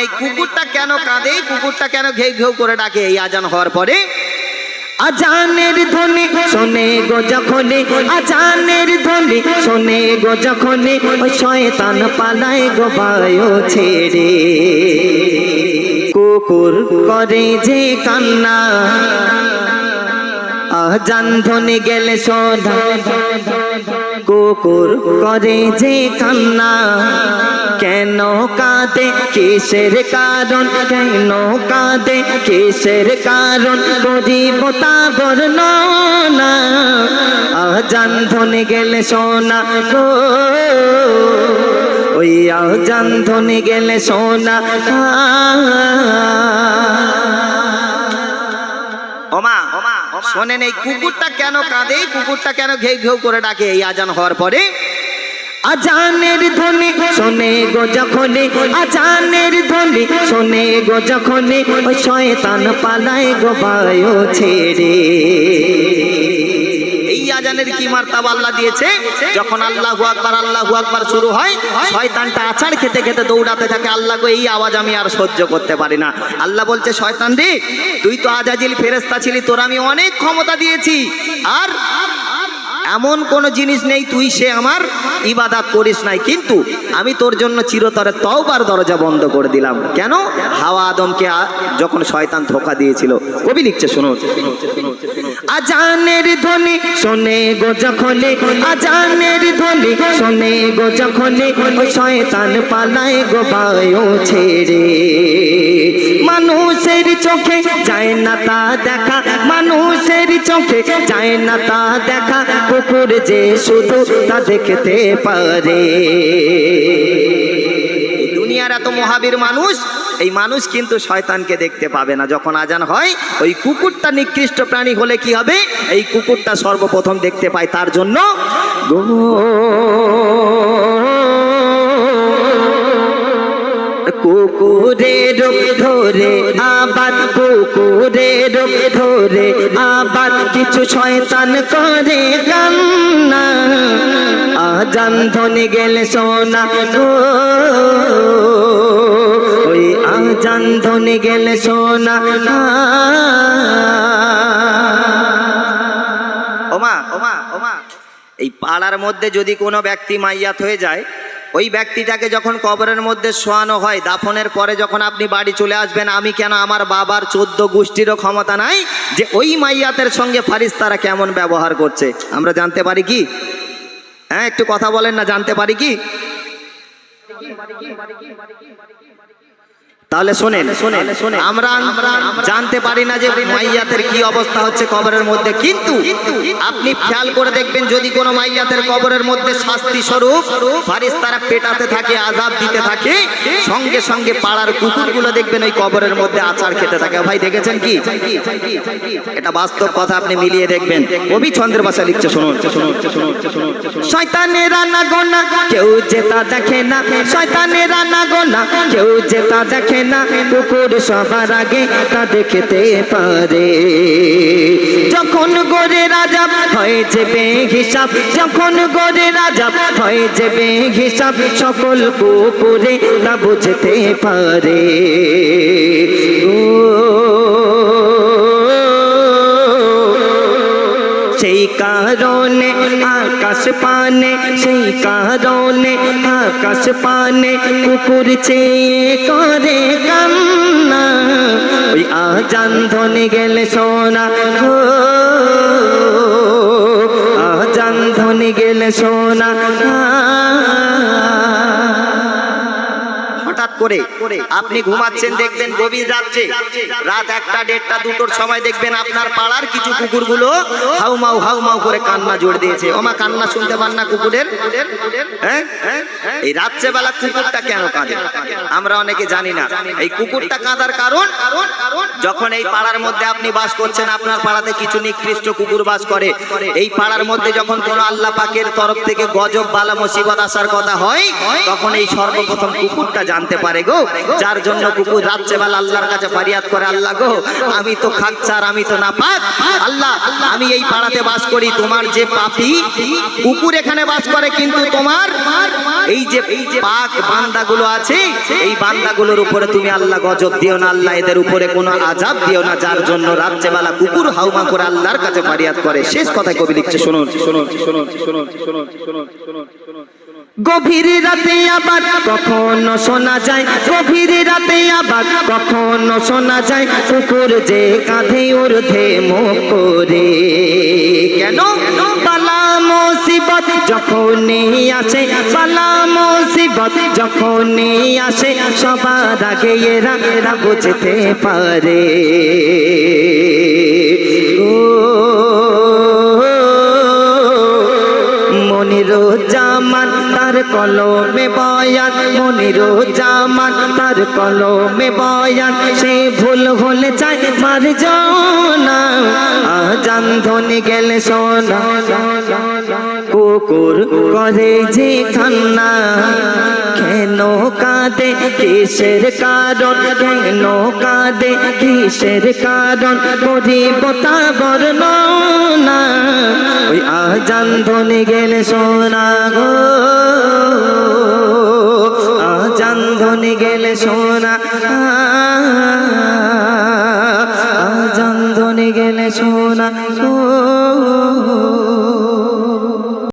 এই কুকুরটা কেন কাঁদে? কুকুরটা কেন ঘেউ ঘেউ করে ডাকে? এই আজান হওয়ার পরে, আজানের ধ্বনি শোনে গো যখনে আজানের ধ্বনি শোনে গো যখনে ওই শয়তান পালায় গো বায়ু ছেড়ে। কুকুর করে যে কান্না, আজান ধ্বনি গেলে সোধা কুকুর করে যে কান্না, কেন কাঁদে, কিসের কারণ, কেন কাঁদে, কিসের কারণ করিব তা বর্ণনা আজান ধ্বনি গেলে সোনা গো। ওই আজান ধ্বনি গেলে সোনা শোনেন এই কুকুরটা কেন কাঁদে? কুকুরটা কেন ঘেউ ঘেউ করে ডাকে? এই আজান হওয়ার পরে আজানের ধ্বনি শোনে গো যখনে আজানের ধ্বনি শোনে গো যখনে ওই শয়তান পালায় গো বায়ো ছেড়ে। আজানের কি মার্তাব আল্লাহ দিয়েছে? যখন আল্লাহ আকবার আল্লাহ আকবার শুরু হয়, শয়তানটা আছাড় খেতে খেতে দৌড়াতে থাকে। আল্লাহকে এই আওয়াজ আমি আর সহ্য করতে পারি না। আল্লাহ বলছে, শয়তান রে, তুই তো আজাজিল ফেরেস্তা ছিলি, তোর আমি অনেক ক্ষমতা দিয়েছি। আর এমন কোন জিনিস নেই, তুই সে আমার ইবাদাত করিস নাই। কিন্তু আমি তোর জন্য চিরতরে তওবার দরজা বন্ধ করে দিলাম। কেন? হাওয়া আদমকে যখন শয়তান ধোকা দিয়েছিল। কবি লিখছে শোনো আজানের ধ্বনি শোনে গো যখনে আজানের ধ্বনি শোনে গো যখনে ওই শয়তান পালায় গো বায়ু ছেড়ে। মানুষের চোখে যায় না তা দেখা, মানুষের চোখে যায় না তা দেখা কুকুর যে শুধু তা দেখতে পারে। দুনিয়ার এত মহাবীর মানুষ, এই মানুষ কিন্তু শয়তানকে দেখতে পাবে না। যখন আজান হয়, ওই কুকুরটা নিকৃষ্ট প্রাণী হলে কি হবে? এই কুকুরটা সর্বপ্রথম দেখতে পায় তার জন্য কুকুরের ধরে আবার কুকুরের ধরে আবার কিছু শয়তান করে কান্না। আজান ধ্বনি গেলে সোনা গো। ওই আজান ধ্বনি গেলে সোনা ওমা ওমা ওমা। এই পাড়ার মধ্যে যদি কোনো ব্যক্তি মাইয়াত হয়ে যায় ওই ব্যক্তিটাকে যখন কবরের মধ্যে শোয়ানো হয়, দাফনের পরে যখন আপনি বাড়ি চলে আসবেন, আমি কেন আমার বাবার চোদ্দ গোষ্ঠীরও ক্ষমতা নাই যে ওই মাইয়াতের সঙ্গে ফারিস্তারা কেমন ব্যবহার করছে? আমরা জানতে পারি কি? হ্যাঁ একটু কথা বলেন না, জানতে পারি কি? তাহলে শোনেন শোনেন শোনেন। আমরা জানতে পারি না যে মাইয়াতের কি অবস্থা হচ্ছে কবরের মধ্যে কিন্তু আপনি খেয়াল করে দেখবেন যদি কোনো মাইয়াতের কবরের মধ্যে শাস্তি স্বরূপ ফারিস তারা পেটাতে থাকে আজাব দিতে থাকে সঙ্গে সঙ্গে পাড়ার কুকুরগুলো দেখবেন ওই কবরের মধ্যে আচার খেতে থাকে। ভাই দেখেছেন কি? এটা বাস্তব কথা আপনি মিলিয়ে দেখবেন। কবি ছন্দের ভাষা লিখছে শুনুন। শয়তানের রান্না গোনা কেউ জেতা দেখে না। শয়তানের রান্না গোনা কেউ জেতা দেখে না, কুকুর সবার আগে তা দেখতে পারে। যখন গোরে রাজা হয় যাবে হিসাব যখন গোরে রাজা হয় যাবে হিসাব সকল কুকুরে তা বুঝতে পারে। সেই কারণে আকাশ পানে, সেই কারণে আকাশ পানে কুকুর চেয়ে করে কান্না। ওই আজান ধনে গেলে সোনা হো আজান ধনে গেলে সোনা করে আপনি ঘুমাচ্ছেন, দেখবেন গভীর রাত্রে। রাত একটা, দেড়টা, দুটোর সময় দেখবেন আপনার পাড়ার কিছু কুকুরগুলো হাউমাউ হাউমাউ করে কান্না জোর দিয়েছে। ওমা, কান্না শুনতে পান না কুকুরের? হ্যাঁ? এই রাত্রেবেলা কুকুরটা কেন কাঁদে? আমরা অনেকে জানি না। এই কুকুরটা কাঁদার কারণ, যখন এই পাড়ার মধ্যে আপনি বাস করছেন, আপনার পাড়াতে কিছু নিকৃষ্ট কুকুর বাস করে। এই পাড়ার মধ্যে যখন কোনো আল্লাহ পাকের তরফ থেকে গজব, বালা মুসিবত আসার কথা হয়, তখন এই সর্বপ্রথম কুকুরটা জানতে পারে পারে গো যার জন্য কুকুর রাত্রেবেলা আল্লাহর কাছে ফারিয়াদ করে আল্লাহ গো আমি তো খাকচার আমি তো না পাক আল্লাহ আমি এই পাড়াতে বাস করি তোমার যে পাপি কুকুর এখানে বাস করে কিন্তু তোমার এই যে পাক বান্দাগুলো আছে এই বান্দাগুলোর উপরে তুমি আল্লাহ গজব দিও না আল্লাহ এদের উপরে কোনো আজাব দিও না যার জন্য রাত্রেবেলা কুকুর হাউমা করে আল্লাহর কাছে ফারিয়াদ করে শেষ কথায় কবি লিখছে শুনুন শুনুন শুনুন শুনুন শুনুন শুনুন শুনুন গভীর রাতে আবার কখনো শোনা যায়, গভীর রাতে আবার কখনো শোনা যায়, কুকুর যে কাঁধে ঊর্ধ্বে মুখ করে। কেন? বালা মুসিবত যখনই আসে বালা মুসিবত যখনই আসে, সবার আগে এরা এরা বুঝতে পারে। ও মনিরুজ্জামান তার কলমে বয়ান মনিরুজ্জামান তার কলমে বয়ান, সে ভুল হলে চাই মার যাও না ধ্বনি গেলে সোনা। কুকুর করে যে খান্না কেন কাঁদে, কিসের কারণ, কেন কাঁদে, কিসের কারণ করিব তা বর্ণনা। ওই আজান ধ্বনি গেলে সোনা গো আজান ধ্বনি গেলে সোনা।